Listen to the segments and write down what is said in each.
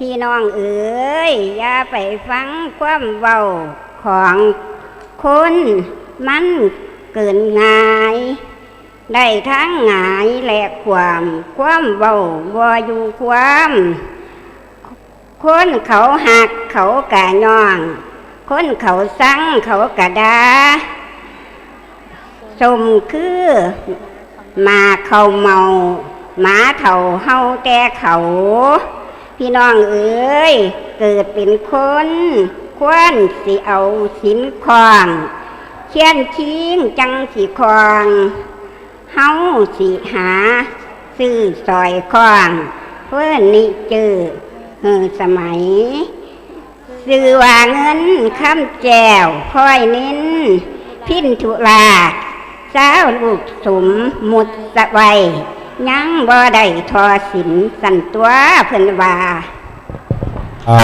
พี่น้องเอ๋ยอย่าไปฟังความเว้าของคนมันเกินง่าย ได้ทั้งหงายและความความเว้าบ่อยู่ความ คนเขาหักเขากะย่อง คนเขาสั่งเขากะดาสมคือหมาเขาเมาหมาเถ่าเฮาแต่เขา พี่น้องเอ๋ยเกิดเป็นคนควรสิเอาสินคองเขียนชิงจังสิคองเฮาสิหาซื้อซอยคองเพื่อนนี่เจอเออสมัยซื้อว่าเงินคำแจวคอยเน้น พินทุลาสาลูกสมมุดสะไว ยังบ่ได้ทอสินสันตัวเพิ่นว่าอ่า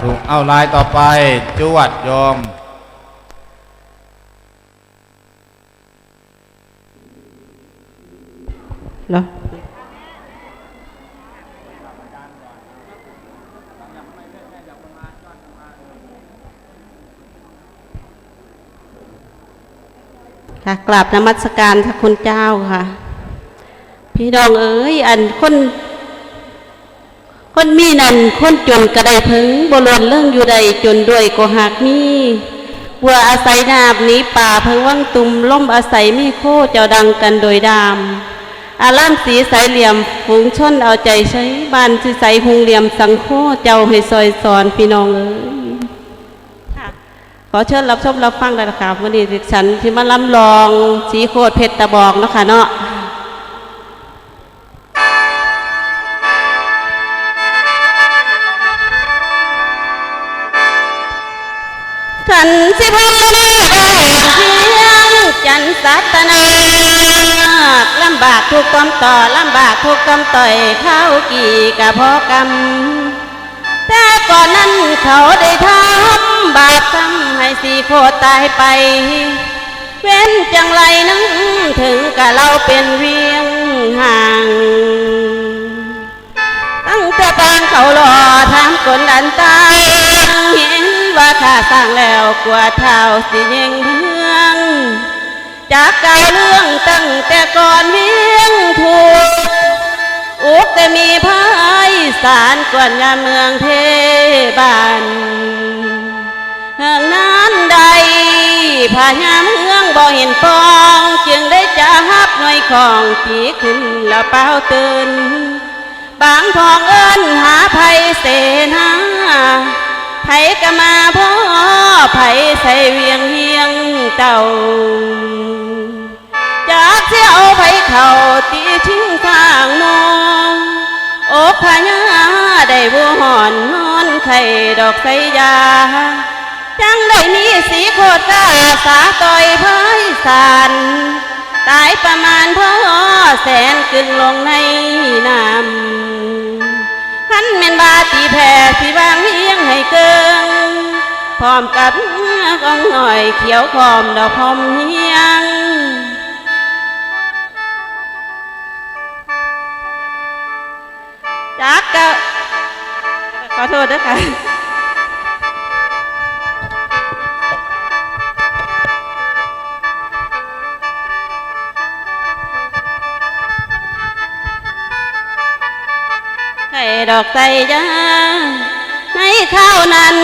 ถูกเอาลายต่อไป จวดโยม เหรอค่ะกราบนมัสการพระคุณเจ้าค่ะ พี่น้องเอ๋ยอันคนคนมีนั่นคนจนก็ไดพึงบรวนเรื่องอยู่ใดจนด้วยก็หากมีวัวอาศัยนาบหนี้ป่าเพิงวังตุ่มล่มอาศัยมีโคเจ้าดังกันโดยดาม อารามสีสายเหลี่ยมฝูงชนเอาใจใช้บ้านที่ใสพุงเหลี่ยมสังโคเจ้าให้ซอยสอนพี่น้องเอ้ยขอเชิญรับชมรับฟังกันนะคะวันนี้ดิฉันที่มาล้ำลองสีโคดเพชรตะบอกเนาะคะเนาะากทุกความต่อลำบากทุกกำต่อยเข้ากี่กะพอกรรมแต่ก่อนนั้นเขาได้ทำบาปซ้ำให้สีโคตรตายไป เว้นจังไรนั้นถึงกะเราเป็นเวียงห่างตั้งแต่ปางเขารอทางกลดันตายเห็นว่าข้าสร้างแล้วกว่าเท่าสิยิงเมือง จากเก่าเรื่องตั้งแต่ก่อนเวียงถูกอุกแต่มีพายสารกวนงามเมืองเทบานเฮืองนั้นใดพายามเมืองบ่เห็นปอง จึงได้จะฮับหน่วยของผีขึ้นล้วเป้าตื่นบางทองเอิ้นหาไผเสนา ผก็มาพ่อไผใส่เวียงเฮียงเต่าจากเที่ยวไผเข่าตีทิ้งทางมองอกพญาได้บัวหอนนอนไข่ดอกไสยาจังได้มีสีโคตรกาสาต่อยพายสานตายประมาณพ่อแสนกึ่งลงในน้ำ ขันเมนบาตีแผ่สีบางเฮียงให้เกิงพร้อมกับกองหน่อยเขียวคอมดอกพอมเฮียงจักกะขอโทษด้วยค่ะ ดอกไตยาในข้าวนั้น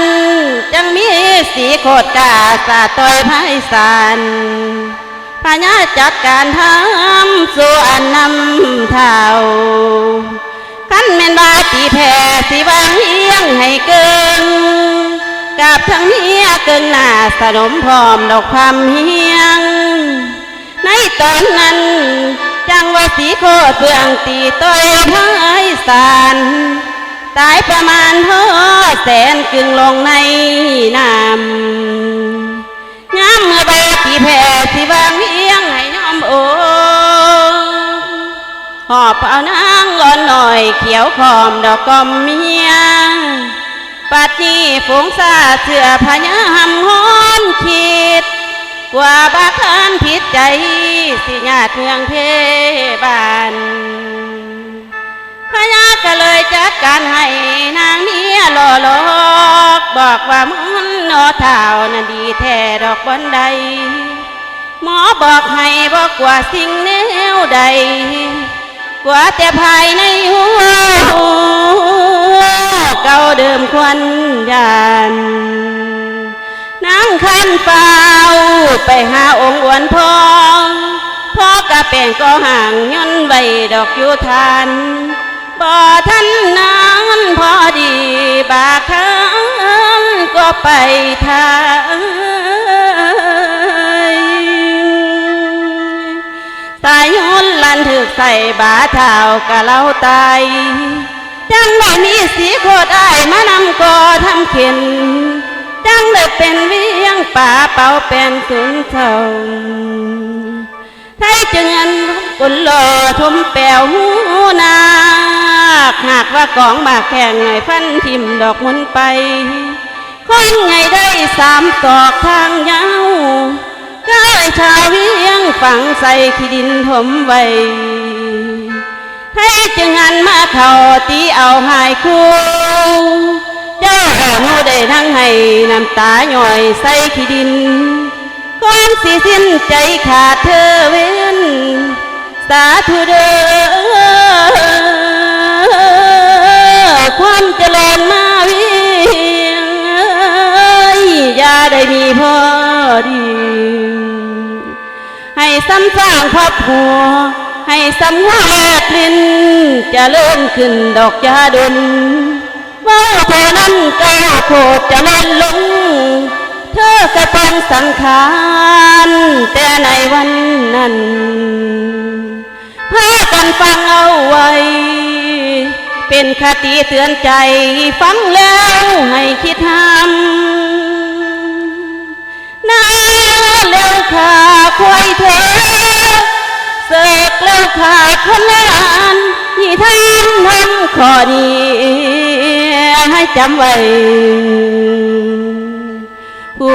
จังมีสีโคตรกาสาต้อยไพศาลพญาจัดการทำส่วนนำเท่าขันแม่นบาตีแผ่สีบางเฮียงให้เกินกับทั้งเมียเกินหน้าสนมพร้อมดอกความเฮียง ในตอนนั้นจังว่าสีโคตรเปลืองตีต้อยพายสาร ตายประมาณเท่าแสนกึ่งลงในน้ำย้ำเมื่อบาตีแผ่สิบางเอียงให้ยอมโอหอบเอานางอ่อนหน่อยเขียวขอมดอกกอมเมียปัดนี้ฝงซาเสือพญาหำฮ้อนคิด กว่าบาคานผิดใจ สิญาติเมืองเทบาน พญาก็เลยจัดการให้นางเนี้บอกว่ามันนอเท้าน่ะดีแท้ดอกบอนใด หมอบอกให้บอกกว่าสิ่งแนวใด กว่าแต่ภายในหัวเก่าเดิมควันยานนางคันเฝ้าไปหาองค์อวนทองพ่อกะแป้งก็ห่างย่นใบดอกอยู่ทัน บ่ทันนั้นพอดีบากทันก็ไปทายตายยนลันถึกใส่บาเท้ากะเล่าตายจังบ่มีสีโคตรอายมานำก่อทำเข็นจังเลยเป็นเวียงป่าเป่าเป็นสุนเทาไทยจึงอันกุนหล่อทมแปวหูนา คหากว่ากองบากแข่งไงฟันทิมดอกมุนไปคนไงได้สามตอกทางยาวก้ายชาวเวียงฝังใส่ขี้ดินถมไว้ไทยจึงอันมาเข่าตีเอาหายคู่เจ้าหนูได้ทั้งให้น้ำตาหน่อยใส่ขี้ดินก่อนสิสิ้นใจขาดเธอเว้นสาธุเด้อ ความเจริญมาเวียงอย่าได้มีพอดี ให้ซ้ำสร้างครอบครัวให้ซ้ำหัวแม่ปลินจะเลื่อนขึ้นดอกยาดนว่าเธอนั้นก้าวโคตรจะเล่นลง เธอก็เป็นสังขารแต่ในวันนั้นพากันฟังเอาไว้ เป็นคติเตือนใจฟังแล้วให้คิดทำนาเร็วขาควายเธอเสกแล้วขาคนละอันนี่ท่านทำข้อนี้ให้จำไว้ผู้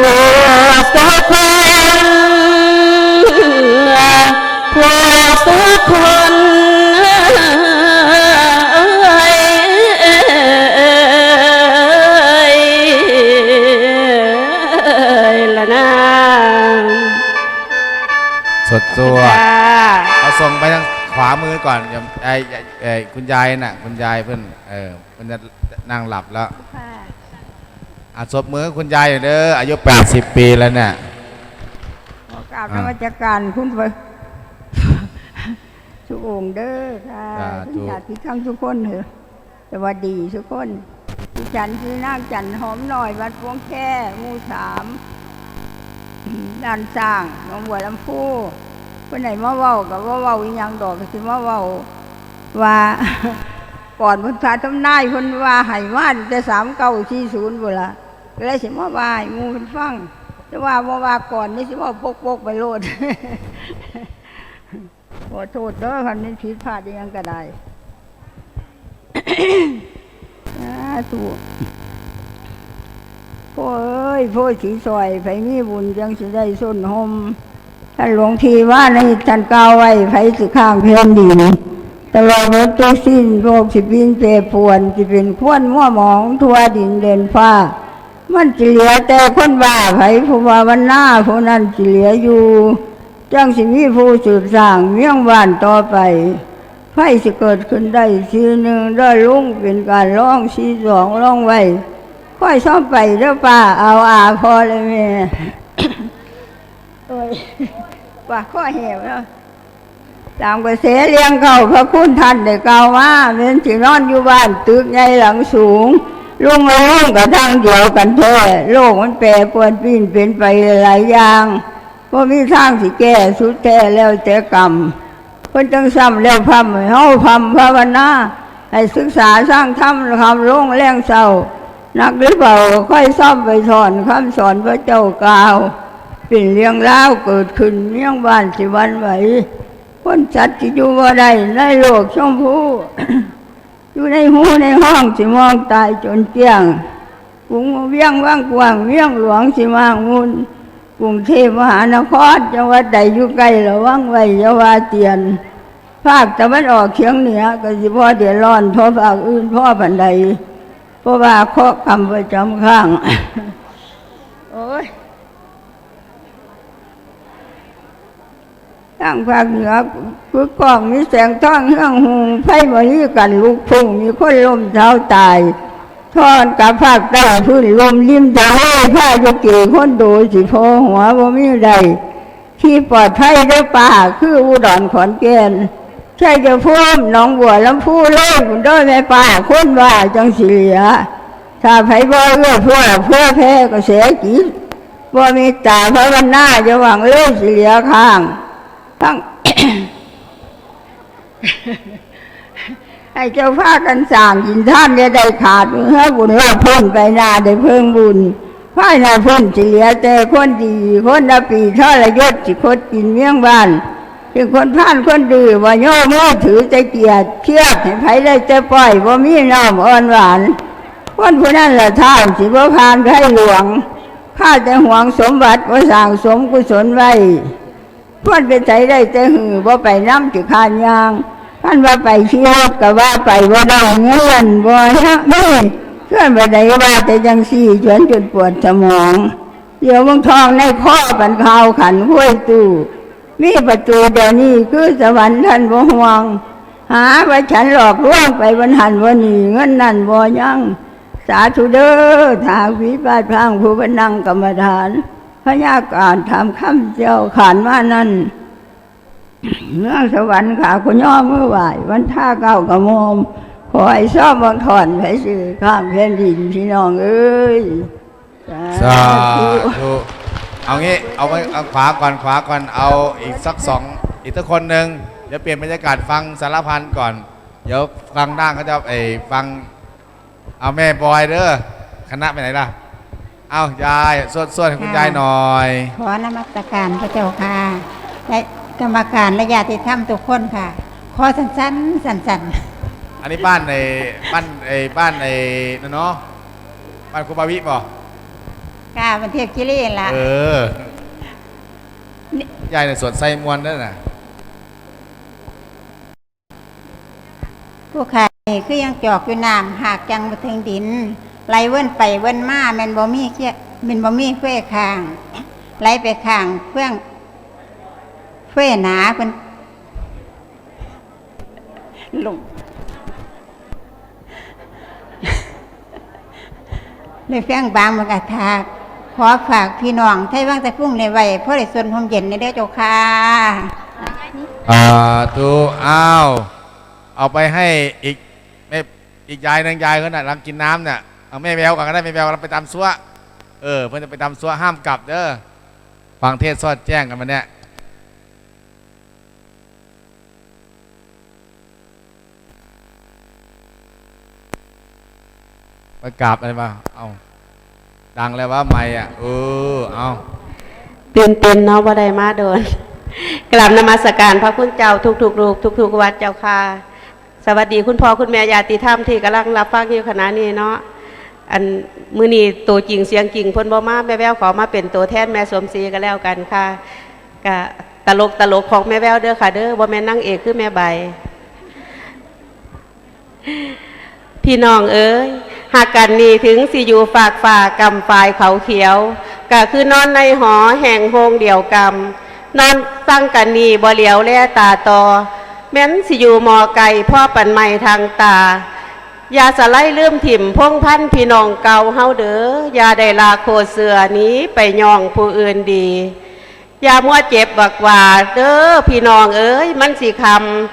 ก่อนอย่าไอ้ไอ้ไอ้คุณยายน่ะ คุณยายเพิ่นเออเพิ่นจะนั่งหลับแล้วอะศพมือคุณยายเด้ออายุ80 ปีแล้วเนี่ย ขอกราบนมัสการคุณพระทุกองค์เด้อค่ะสาธุญาติพี่ทั้งทุกคนเถอะสวัสดีทุกคนดิฉันคือนางจันหอมหน่อยวัดพวงแค่หมู่สาม ด้านสร้างหนองบัวลำพู คนไหนมาเว้ากับว่าเว้าอีหยังดอกก็คือมาเว้าว่าก่อนพุทธาทำนายคนว่าให้ว่าแต่สามเก้าสี่ศูนย์บุละก็เลยสิมาว่าให้หมูเพิ่นฟังแต่ว่าว่าว่าก่อนนี่สิว่าปกปกไปโลดขอโทษเด้อคันนี้ผิดพลาดยังก็ได้สาธุพ่อเอ้ยพ่อสีซอยไผมีบุญจังสิได้ส้นหม ท่านหลวงทีว่าในท่านกล่าวไว้ไผสิข้างเพียนดินตลอดหมดตัวสิ้นโลกสิบินเปรปวนสิเป็นควนมั่วหมองทั่วดินเด่นฟ้า มันสิเหลือแต่คนบ้าไผผู้ว่าวันหน้าผู้นั้นสิเหลืออยู่จังสิมีผู้สืบสร้างเมี่ยงบ้านต่อไปไฟสิเกิดขึ้นได้ทีหนึ่งได้ลุงเป็นการร้องสีสองร้องไว้ค่อยซ่อมไปเด้อป้าเอาอาพอเลยแม่ ยว่าข้อเหวเนาะตามกระแสเลี้ยงเก่าพระคุณท่านได้กล่าวว่าเป็นสินอนอยู่บ้านตึกใหญ่หลังสูงลุงลุงกับทางเดียวกันแท้โลกมันแปรปวนปิ้นเป็นไปหลายอย่างว่ามีทางสิแก้สุดแท้แล้วแต่กรรมเพิ่นจังซ้ำแล้วพำให้เฮาพำภาวนาให้ศึกษาสร้างธรรมคำลงแรงเศร้านักหรือเปล่าค่อยซ่อมไปสอนคำสอนพระเจ้ากล่าว เป็นเรื่องราเกิดขึ้นเมี่ยงบ้านสิวันไหวคนจัดที่อยู่ว่าใดในโลกชมพูอยู่ในหูในห้องสิมองตายจนเกลี้ยงกรุงเวียงว่างกว้างเวียงหลวงสิมางมุนกรุงเทพมหานครจังหวัดใดอยู่ใกล้ระวังไว้ยาวาเตียน ภาคตะวันออกเฉียงเหนือก็สิพ่อเดือดร้อนเพราะภาคอื่นพ่อปันใดเพราะว่าเคาะคำประจำข้าง โอ้ย ทางภาคเหนือคือกล้องมีแสงทองเฮืองหงไฟบริกันลุกพุ่งมีคนลมเท้าตายทอนกับภาคใต้พื้นลมริมทะเลผ้าโยเกคนโดยสิโพหัวบ่มีใดที่ปลอดภัยเด้ป่าคืออุดรขอนแก่นใช่จะพุ่มหนองบัวลำพูเล่นด้วยแม่ป่าคนว่าจังสิเหลียถ้าไผบ่เอื้อเพื่อเพื่อแพ้ก็เสียจิตบ่มีตาพระวันหน้าจะหวังเลื่อสิเหลียข้าง ทั้งให้เจ้าพากันสร้างกินท่านจะได้ขาดเมื่อบุญว่าพ้นไปนาได้เพิ่งบุญภายในพ้นสิเหลียแต่คนดีคนดปีทอระยศสิคดกินเมี่ยงบ้านถึงคนพ่านคนดื้อว่าโย่โม่ถือใจเกียรติเชือกให้ไผได้แต่ปล่อยว่ามีน้อมอ่อนหวานคนผู้นั้นละท่านสิบ่พานไพหลวงข้าแต่หวงสมบัติว่าสร้างสมกุศลไว้ พ้นไปใจได้แต่หือบ่ไปน้ำจิขานยางท่านว่าไปชี้รถก็ว่าไปว่าได้เงินบ่ฮะไม่เคลื่อนไปไหนว่าแต่จังสี่จนจนปวดสมองเดี๋ยวมึงทองในข้อปันข่าวขันห้วยตู้มีประตูเดี๋ยวนี้คือสวรรค์ท่านบ่ห่วง หาว่าฉันหลอกลวงไปวันหันวันนี้เงินนั่นบ่ยังสาธุเด้อทางวิบาทพางผู้บนังกรรมฐาน พระยาการทำคำเจ้าขานมานั้นเมื่องสวรรค์ขาคุณย่อเมื่อไหววันท่าเก้ากระโมมขอให้ชอบบางถอนไปสื่อข้ามแผ่นดินพี่น้องเอ้ยสาธุเอางี้เอาไว้เอาขวาก่อนขวาก่อนเอาอีกสักสองอีกสักคนหนึ่งเดี๋ยวเปลี่ยนบรรยากาศฟังสารพันก่อน เดี๋ยวฟังด้านเขาจะเอยฟังเอาแม่บอยเด้อคณะไปไหนล่ะ อายายสวดสวดให้คุณยายหน่อย ขอนมัสการพระเจ้าค่ะและกรรมการและญาติธรรมทุกคนค่ะ ขอสั้นๆสั้นอันนี้บ้านในบ้านไอ้บ้านไอ้นั่นเนาะบ้านครูบาวิบ่ๆค่ะมันเทพกิรีละเออยายในสวนไซมวนนั่นน่ะผู้ขายนี่คือยังจอกอยู่น้ำหากจังมาถึงดิน ไหลเว้นไปเว้นมาแมันบ่มีเคี้ยแมันบ่มีเฟ้ข้างไหลไปข้างเพื่องเฟ้หนาเพิ่นลงเลยเฟียงบางมันกะทากขอฝากพี่น้องไทยว่างแต่พุ่งในไว้เพราะได้ส่วนผมเย็นในเด้อเจ้าค่ะอ่าดูอ้าว เอาไปให้อีกแม่อีกยายหนึงยายเขาน่ะรังกินน้ำเนี่ย เอาแม่แววกันก็ได้แม่แววเราไปตามซัวเออเพื่อนจะไปตามซัวห้ามกลับเด้อฟังเทศน์สอดแจ้งกันมาเนี่ยไปกราบอะไรมาเอาดังแล้วว่าไม่อะเออเอาตื่นเต้นเนาะว่าได้มาโดนกราบนมัสการพระคุณเจ้าทุกๆรูปทุกๆวัดเจ้าค่ะ สวัสดีคุณพ่อคุณแม่ญาติธรรมที่กำลังรับฟังอยู่ขณะนี้เนาะ อันมือนี้ตัวจริงเสียงจริงพิ่นบ่มาแม่แววขอมาเป็นตัวแทนแม่สมศรีก็แล้วกันค่ะกะตลกตลกของแม่แววเด้อค่ะ เด้อบ่แม่นนางเอกคือแม่ใบ พี่น้องเอ้ยหากกันนี่ถึงสิอยู่ฝากฝ่ากำฝ่ายเขาเขียวก็คือนอนในหอแห่งโฮงเดี่ยวกำนอนตั้างกันนี่บ่เหลียวแลตาตอแม้นสิอยู่หมอไก่พ่อปันไม่ทางตา ย่าสะไลด์ลืมถิ่มพงพันพี่น้องเก่าเฮาเด้ออย่าได้ลาโคเสือนี้ไปย่องผู้อื่นดีอย่ามัวเจ็บบักว่าเด้อพี่น้องเอ้ยมันสิค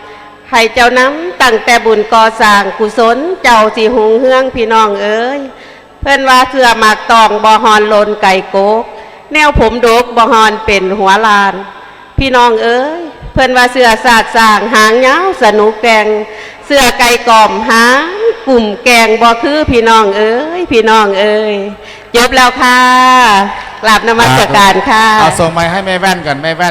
ำให้เจ้าน้ำตั้งแต่บุญก่อสร้างกุศลเจ้าสิหุงเฮืองพี่น้องเอ้ยเพิ่อนว่าเสือหมากตองบ่ฮอนลนไก่โกก แนวผมโดกบ่ฮอนเป็นหัวลาน พี่น้องเอ้ยเพิ่อนว่าเสือสาดสางหางยาวสนุกแกง สือไก่กล่อมหางกลุ่มแกงบ่คือพี่น้องเอ้ยพี่น้องเอ้ยจบแล้วค่ะกราบนมัสการค่ะเอาส่งไม้ให้แม่แว่นก่อนแม่แว่น